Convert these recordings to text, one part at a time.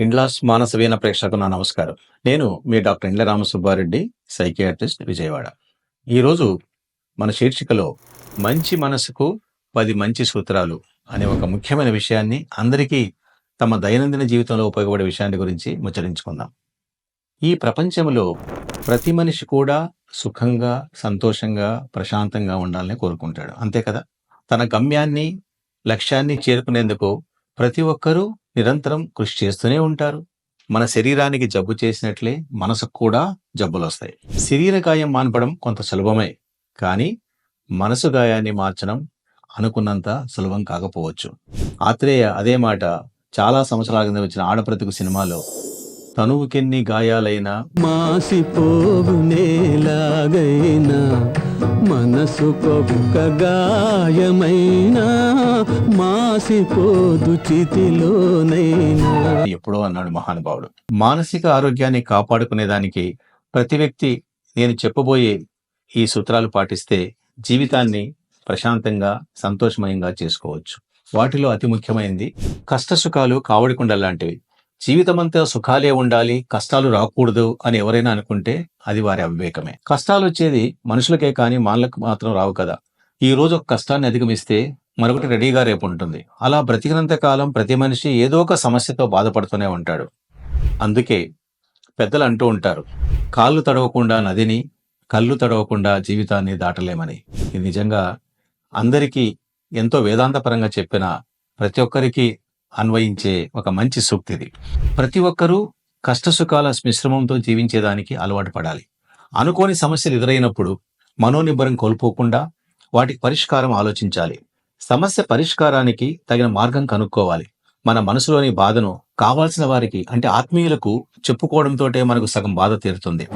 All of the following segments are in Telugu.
ఇండ్లాస్ మానసవీన ప్రేక్షకు నా నమస్కారం. నేను మీ డాక్టర్ ఇండ్ల రామసుబ్బారెడ్డి సైకియాట్రిస్ట్ విజయవాడ. ఈరోజు మన శీర్షికలో మంచి మనసుకు పది మంచి సూత్రాలు అనే ఒక ముఖ్యమైన విషయాన్ని అందరికీ తమ దైనందిన జీవితంలో ఉపయోగపడే విషయాన్ని గురించి ముచ్చరించుకుందాం. ఈ ప్రపంచంలో ప్రతి మనిషి కూడా సుఖంగా సంతోషంగా ప్రశాంతంగా ఉండాలని కోరుకుంటాడు. అంతే కదా? తన గమ్యాన్ని లక్ష్యాన్ని చేరుకునేందుకు ప్రతి ఒక్కరూ నిరంతరం కృషి చేస్తూనే ఉంటారు. మన శరీరానికి జబ్బు చేసినట్లే మనసుకు కూడా జబ్బులు వస్తాయి శరీర గాయం మాన్పడం కొంత సులభమే కానీ మనసు గాయాన్ని మార్చడం అనుకున్నంత సులభం కాకపోవచ్చు. ఆత్రేయ అదే మాట చాలా సంవత్సరాల కింద వచ్చిన ఆడప్రతికు సినిమాలో తనువుకెన్ని గాయాలైనా మాసిపోవునేలాగైనా మనసుకొక్క గాయమైనా మాసిపోదు చితిలోనైనా. ఎప్పుడో అన్నాడు మహానుభావుడు. మానసిక ఆరోగ్యాన్ని కాపాడుకునేదానికి ప్రతి వ్యక్తి నేను చెప్పబోయే ఈ సూత్రాలు పాటిస్తే జీవితాన్ని ప్రశాంతంగా సంతోషమయంగా చేసుకోవచ్చు. వాటిలో అతి ముఖ్యమైనది కష్టసుఖాలు కావడికుండ లాంటివి. జీవితమంతా సుఖాలే ఉండాలి కష్టాలు రాకూడదు అని ఎవరైనా అనుకుంటే అది వారి అవివేకమే. కష్టాలు వచ్చేది మనుషులకే కానీ మానలకు మాత్రం రావు కదా. ఈ రోజు ఒక కష్టాన్ని అధిగమిస్తే మరొకటి రెడీగా రేపు ఉంటుంది. అలా బ్రతికినంత కాలం ప్రతి మనిషి ఏదో ఒక సమస్యతో బాధపడుతూనే ఉంటాడు. అందుకే పెద్దలు అంటూ ఉంటారు కాళ్ళు తడవకుండా నదిని కళ్ళు తడవకుండా జీవితాన్ని దాటలేమని. ఇది నిజంగా అందరికీ ఎంతో వేదాంతపరంగా చెప్పిన ప్రతి ఒక్కరికి అన్వయించే ఒక మంచి సూక్తిది ప్రతి ఒక్కరూ కష్టసుఖాల మిశ్రమంతో జీవించేదానికి అలవాటు పడాలి. అనుకోని సమస్యలు ఎదురైనప్పుడు మనోనిబ్బరం కోల్పోకుండా వాటికి పరిష్కారం ఆలోచించాలి. సమస్య పరిష్కారానికి తగిన మార్గం కనుక్కోవాలి. మన మనసులోని బాధను కావాల్సిన వారికి అంటే ఆత్మీయులకు చెప్పుకోవడంతోటే మనకు సగం బాధ తీరుతుంది.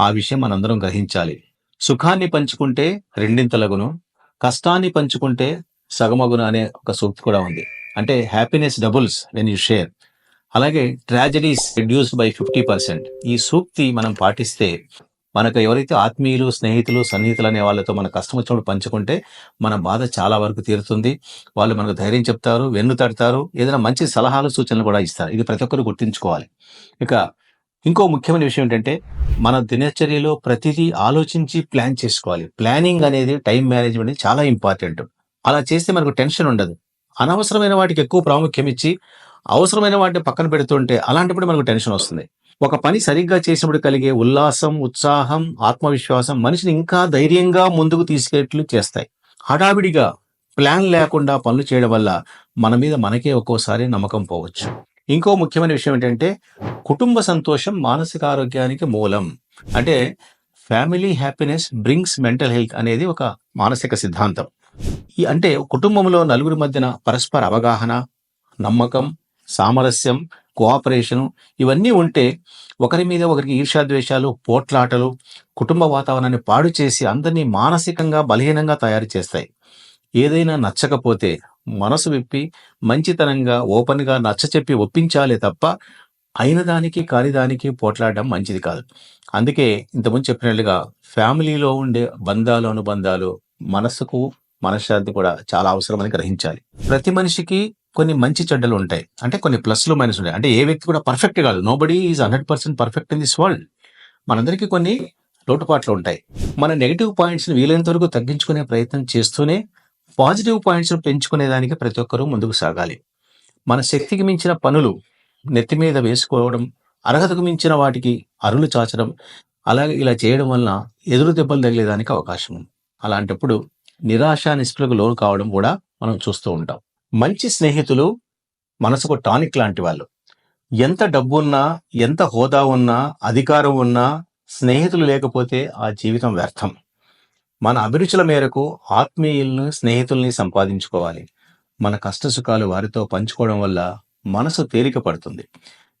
ఆ విషయం మనందరం గ్రహించాలి. సుఖాన్ని పంచుకుంటే రెండింతలగును కష్టాన్ని పంచుకుంటే సగమగును అనే ఒక సూక్తి కూడా ఉంది. అంటే happiness doubles when you share అలాగే tragedies reduced by fifty percent ఈ సూక్తి మనం పాటిస్తే మనకు ఎవరైతే ఆత్మీయులు స్నేహితులు సన్నిహితులు అనే వాళ్ళతో మన కష్టం వచ్చినప్పుడు పంచుకుంటే మన బాధ చాలా వరకు తీరుతుంది. వాళ్ళు మనకు ధైర్యం చెప్తారు వెన్ను తడతారు ఏదైనా మంచి సలహాలు సూచనలు కూడా ఇస్తారు. ఇది ప్రతి ఒక్కరు గుర్తుంచుకోవాలి. ఇక ఇంకో ముఖ్యమైన విషయం ఏంటంటే మన దినచర్యలో ప్రతిదీ ఆలోచించి ప్లాన్ చేసుకోవాలి. ప్లానింగ్ అనేది టైం మేనేజ్మెంట్ చాలా ఇంపార్టెంట్ అలా చేస్తే మనకు టెన్షన్ ఉండదు. అనవసరమైన వాటికి ఎక్కువ ప్రాముఖ్యం ఇచ్చి అవసరమైన వాటిని పక్కన పెడుతుంటే అలాంటప్పుడు మనకు టెన్షన్ వస్తుంది. ఒక పని సరిగ్గా చేసినప్పుడు కలిగే ఉల్లాసం ఉత్సాహం ఆత్మవిశ్వాసం మనిషిని ఇంకా ధైర్యంగా ముందుకు తీసుకెట్లు చేస్తాయి. హడావిడిగా ప్లాన్ లేకుండా పనులు చేయడం వల్ల మన మీద మనకే ఒక్కోసారి నమ్మకం పోవచ్చు. ఇంకో ముఖ్యమైన విషయం ఏంటంటే కుటుంబ సంతోషం మానసిక ఆరోగ్యానికి మూలం. అంటే family happiness brings mental health అనేది ఒక మానసిక సిద్ధాంతం. ఈ అంటే కుటుంబంలో నలుగురి మధ్యన పరస్పర అవగాహన నమ్మకం సామరస్యం కోఆపరేషన్ ఇవన్నీ ఉంటే ఒకరి మీద ఒకరికి ఈర్ష్యాద్వేషాలు పోట్లాటలు కుటుంబ వాతావరణాన్ని పాడు చేసి అందరినీ మానసికంగా బలహీనంగా తయారు చేస్తాయి. ఏదైనా నచ్చకపోతే మనసు విప్పి మంచితనంగా ఓపెన్గా నచ్చ చెప్పి ఒప్పించాలే తప్ప అయిన దానికి కాని దానికి పోట్లాడడం మంచిది కాదు. అందుకే ఇంతకుముందు చెప్పినట్లుగా ఫ్యామిలీలో ఉండే బంధాలు అనుబంధాలు మనసుకు మనశ్శాంతి కూడా చాలా అవసరమని గ్రహించాలి. ప్రతి మనిషికి కొన్ని మంచి చెడ్డలు ఉంటాయి. అంటే కొన్ని ప్లస్లు మైనస్ ఉంటాయి. అంటే ఏ వ్యక్తి కూడా పర్ఫెక్ట్ కాదు. Nobody is hundred percent perfect in this world మనందరికీ కొన్ని లోటుపాట్లు ఉంటాయి. మన నెగిటివ్ పాయింట్స్ని వీలైనంత వరకు తగ్గించుకునే ప్రయత్నం చేస్తూనే పాజిటివ్ పాయింట్స్ను పెంచుకునే దానికి ప్రతి ఒక్కరూ ముందుకు సాగాలి. మన శక్తికి మించిన పనులు నెత్తి మీద వేసుకోవడం అర్హతకు మించిన వాటికి అరులు చాచడం అలాగే ఇలా చేయడం వలన ఎదురు దెబ్బలు తగిలేదానికి అవకాశం ఉంది. అలాంటప్పుడు నిరాశ నిస్పృహకు లోను కావడం కూడా మనం చూస్తూ ఉంటాం. మంచి స్నేహితులు మనసుకు టానిక్ లాంటి వాళ్ళు. ఎంత డబ్బు ఉన్నా ఎంత హోదా ఉన్నా అధికారం ఉన్నా స్నేహితులు లేకపోతే ఆ జీవితం వ్యర్థం. మన అభిరుచుల మేరకు ఆత్మీయులను స్నేహితుల్ని సంపాదించుకోవాలి. మన కష్టసుఖాలు వారితో పంచుకోవడం వల్ల మనసు తేలిక పడుతుంది.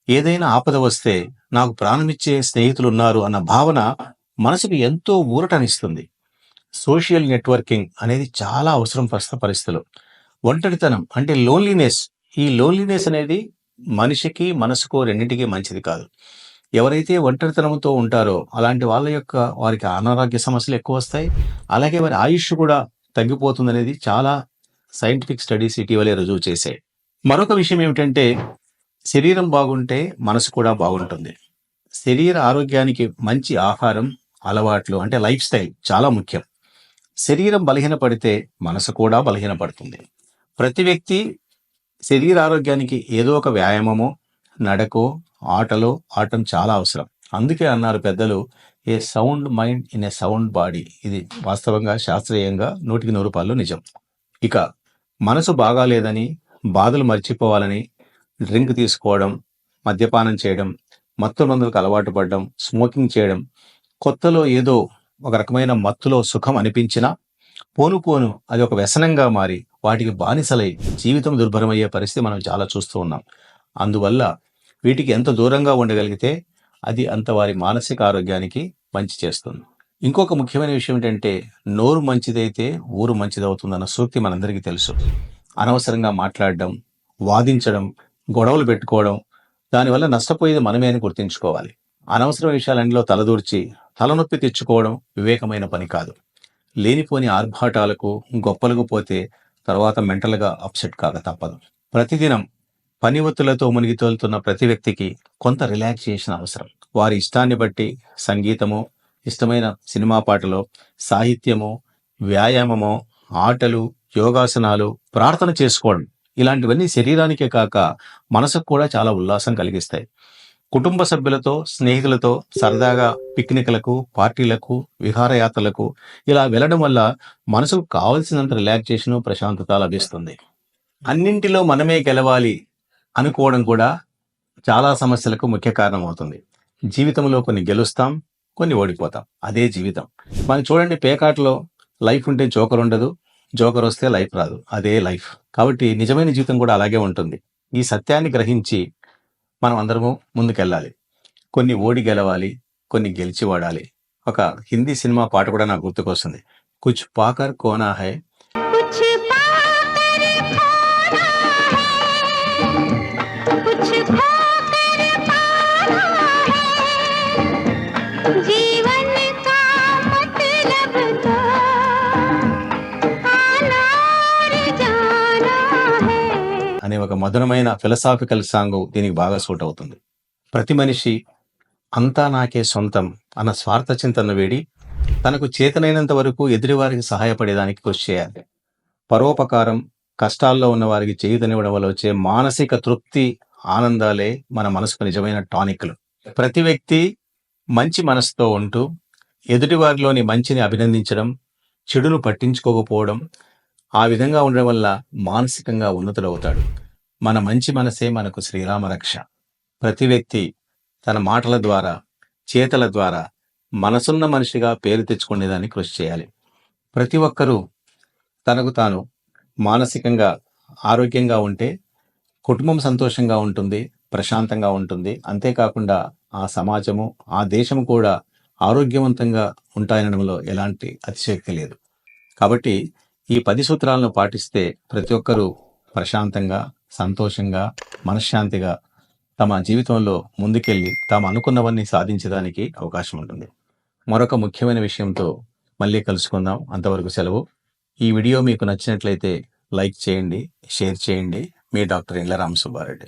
ఏదైనా ఆపద వస్తే నాకు ప్రాణమిచ్చే స్నేహితులు ఉన్నారు అన్న భావన మనసుకు ఎంతో ఊరటనిస్తుంది. సోషల్ నెట్వర్కింగ్ అనేది చాలా అవసరం ప్రస్తుత పరిస్థితులు. ఒంటరితనం అంటే లోన్లీనెస్. ఈ లోన్లీనెస్ అనేది మనిషికి మనసుకు రెండింటికి మంచిది కాదు. ఎవరైతే ఒంటరితనంతో ఉంటారో అలాంటి వాళ్ళ యొక్క వారికి అనారోగ్య సమస్యలు ఎక్కువ వస్తాయి. అలాగే వారి ఆయుష్ కూడా తగ్గిపోతుంది అనేది చాలా సైంటిఫిక్ స్టడీస్ ఇటీవలే రుజువు చేశాయి. మరొక విషయం ఏమిటంటే శరీరం బాగుంటే మనసు కూడా బాగుంటుంది. శరీర ఆరోగ్యానికి మంచి ఆహారం అలవాట్లు అంటే లైఫ్ స్టైల్ చాలా ముఖ్యం. శరీరం బలహీనపడితే మనసు కూడా బలహీనపడుతుంది. ప్రతి వ్యక్తి శరీర ఆరోగ్యానికి ఏదో ఒక వ్యాయామమో నడకో ఆటలో ఆటం చాలా అవసరం. అందుకే అన్నారు పెద్దలు a sound mind in a sound body. ఇది వాస్తవంగా శాస్త్రీయంగా నూటికి నూరు పాలు నిజం. ఇక మనసు బాగాలేదని బాధలు మర్చిపోవాలని డ్రింక్ తీసుకోవడం మద్యపానం చేయడం మత్తు మందులకు అలవాటు పడడం స్మోకింగ్ చేయడం కొత్తలో ఏదో ఒక రకమైన మత్తులో సుఖం అనిపించినా పోను పోను అది ఒక వ్యసనంగా మారి వాటికి బానిసలై జీవితం దుర్భరమయ్యే పరిస్థితి మనం చాలా చూస్తూ ఉన్నాం. అందువల్ల వీటికి ఎంత దూరంగా ఉండగలిగితే అది అంత వారి మానసిక ఆరోగ్యానికి మంచి చేస్తుంది. ఇంకొక ముఖ్యమైన విషయం ఏంటంటే నోరు మంచిదైతే ఊరు మంచిదవుతుందన్న సూక్తి మనందరికీ తెలుసు. అనవసరంగా మాట్లాడడం వాదించడం గొడవలు పెట్టుకోవడం దానివల్ల నష్టపోయేది మనమే అని గుర్తుంచుకోవాలి. అనవసర విషయాలన్నిలో తలదూర్చి తలనొప్పి తెచ్చుకోవడం వివేకమైన పని కాదు. లేనిపోని ఆర్భాటాలకు గొప్పలకు పోతే తర్వాత మెంటల్గా అప్సెట్ కాక తప్పదు. ప్రతిదినం పని ఒత్తులతో మునిగి తోలుతున్న ప్రతి వ్యక్తికి కొంత రిలాక్సేషన్ అవసరం. వారి ఇష్టాన్ని బట్టి సంగీతము ఇష్టమైన సినిమా పాటలో సాహిత్యము వ్యాయామము ఆటలు యోగాసనాలు ప్రార్థన చేసుకోవడం ఇలాంటివన్నీ శరీరానికే కాక మనసుకు కూడా చాలా ఉల్లాసం కలిగిస్తాయి. కుటుంబ సభ్యులతో స్నేహితులతో సరదాగా పిక్నిక్లకు పార్టీలకు విహారయాత్రలకు ఇలా వెళ్ళడం వల్ల మనసుకు కావలసినంత రిలాక్సేషన్ ప్రశాంతత లభిస్తుంది. అన్నింటిలో మనమే గెలవాలి అనుకోవడం కూడా చాలా సమస్యలకు ముఖ్య కారణం అవుతుంది జీవితంలో కొన్ని గెలుస్తాం కొన్ని ఓడిపోతాం. అదే జీవితం. మనం చూడండి పేకాటలో లైఫ్ ఉంటే జోకర్ ఉండదు జోకర్ వస్తే లైఫ్ రాదు. అదే లైఫ్. కాబట్టి నిజమైన జీవితం కూడా అలాగే ఉంటుంది. ఈ సత్యాన్ని గ్రహించి మనం అందరము ముందుకెళ్ళాలి. కొన్ని ఓడి గెలవాలి కొన్ని గెలిచి వాడాలి. ఒక హిందీ సినిమా పాట కూడా నాకు గుర్తుకొస్తుంది. కుచ్ పాకర్ కోనా హై? అనే ఒక మధురమైన ఫిలసాఫికల్ సాంగ్ దీనికి బాగా సూట్ అవుతుంది. ప్రతి మనిషి అంతా నాకే సొంతం అన్న స్వార్థ చింతన వేడి తనకు చేతనైనంత వరకు ఎదుటివారికి సహాయపడేదానికి కృషి చేయాలి. పరోపకారం కష్టాల్లో ఉన్న వారికి చేయుతనివ్వడం వల్ల వచ్చే మానసిక తృప్తి ఆనందాలే మన మనసుకు నిజమైన టానిక్లు. ప్రతి వ్యక్తి మంచి మనసుతో ఉంటూ ఎదుటివారిలోని మంచిని అభినందించడం చెడును పట్టించుకోకపోవడం ఆ విధంగా ఉండడం వల్ల మానసికంగా ఉన్నతుడవుతాడు. మన మంచి మనసే మనకు శ్రీరామ రక్ష. ప్రతి వ్యక్తి తన మాటల ద్వారా చేతల ద్వారా మనసున్న మనిషిగా పేరు తెచ్చుకునేదాన్ని కృషి చేయాలి. ప్రతి ఒక్కరూ తనకు తాను మానసికంగా ఆరోగ్యంగా ఉంటే కుటుంబం సంతోషంగా ఉంటుంది ప్రశాంతంగా ఉంటుంది. అంతేకాకుండా ఆ సమాజము ఆ దేశము కూడా ఆరోగ్యవంతంగా ఉంటాయనడంలో ఎలాంటి అతిశక్తి లేదు. కాబట్టి ఈ పది సూత్రాలను పాటిస్తే ప్రతి ఒక్కరూ ప్రశాంతంగా సంతోషంగా మనశ్శాంతిగా తమ జీవితంలో ముందుకెళ్ళి తాము అనుకున్నవన్నీ సాధించడానికి అవకాశం ఉంటుంది. మరొక ముఖ్యమైన విషయంతో మళ్ళీ కలుసుకుందాం. అంతవరకు సెలవు. ఈ వీడియో మీకు నచ్చినట్లయితే లైక్ చేయండి షేర్ చేయండి. మీ డాక్టర్ ఇండ్ల రామసుబ్బారెడ్డి